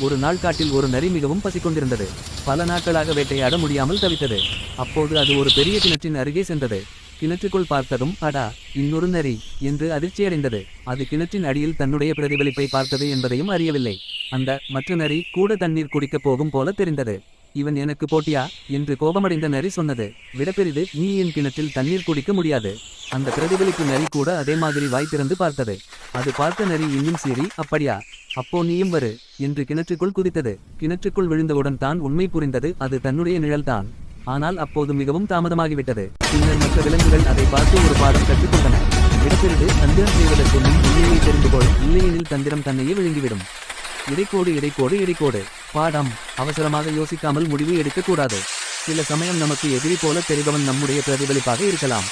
ஒரு நாள் காட்டில் ஒரு நரி மிகவும் பசிக்கொண்டிருந்தது. பல நாட்களாக வேட்டையாட முடியாமல் தவித்தது. அப்போது அது ஒரு பெரிய கிணற்றின் அருகே சென்றது. கிணற்றுக்குள் பார்த்ததும் அடா இன்னொரு நரி! என்று அதிர்ச்சியடைந்தது அது கிணற்றின் அடியில் தன்னுடைய பிரதிபலிப்பை பார்த்தது என்பதையும் அறியவில்லை. அந்த மற்ற நரி கூட தண்ணீர் குடிக்கப் போகும் போல தெரிந்தது. இவன் எனக்கு போட்டியா? என்று கோபமடைந்த நரி சொன்னது. விடப்பெரிது நீ என் கிணற்றில் தண்ணீர் குடிக்க முடியாது. அந்த பிரதிபலிப்பு நரி கூட அதே மாதிரி வாய் திறந்து பார்த்தது. அது பார்த்த நரி இன்னும் சீறி அப்படியா? அப்போ நீயும் வரு என்று கிணற்றுக்குள் குதித்தது. கிணற்றுக்குள் விழுந்தவுடன் தான் உண்மை புரிந்தது அது தன்னுடைய நிழல்தான். ஆனால் அப்போது மிகவும் தாமதமாகிவிட்டது. பின்னர் மற்ற விலங்குகள் அதை பார்த்து ஒரு பாடம் கற்றுக்கொண்டன. விடப்பெரிது தந்திரம் செய்வதற்கு முன் உண்மையை தெரிந்து கொள் இல்லையெனில் தந்திரம் தன்னையே விழுங்கிவிடும். இடைக்கோடு இடைக்கோடு இடைக்கோடு. பாடம். அவசரமாக யோசிக்காமல் முடிவு எடுக்கக்கூடாது. சில சமயம் நமக்கு எதிரி போல தெரிபவன் நம்முடைய பிரதிபலிப்பாக இருக்கலாம்.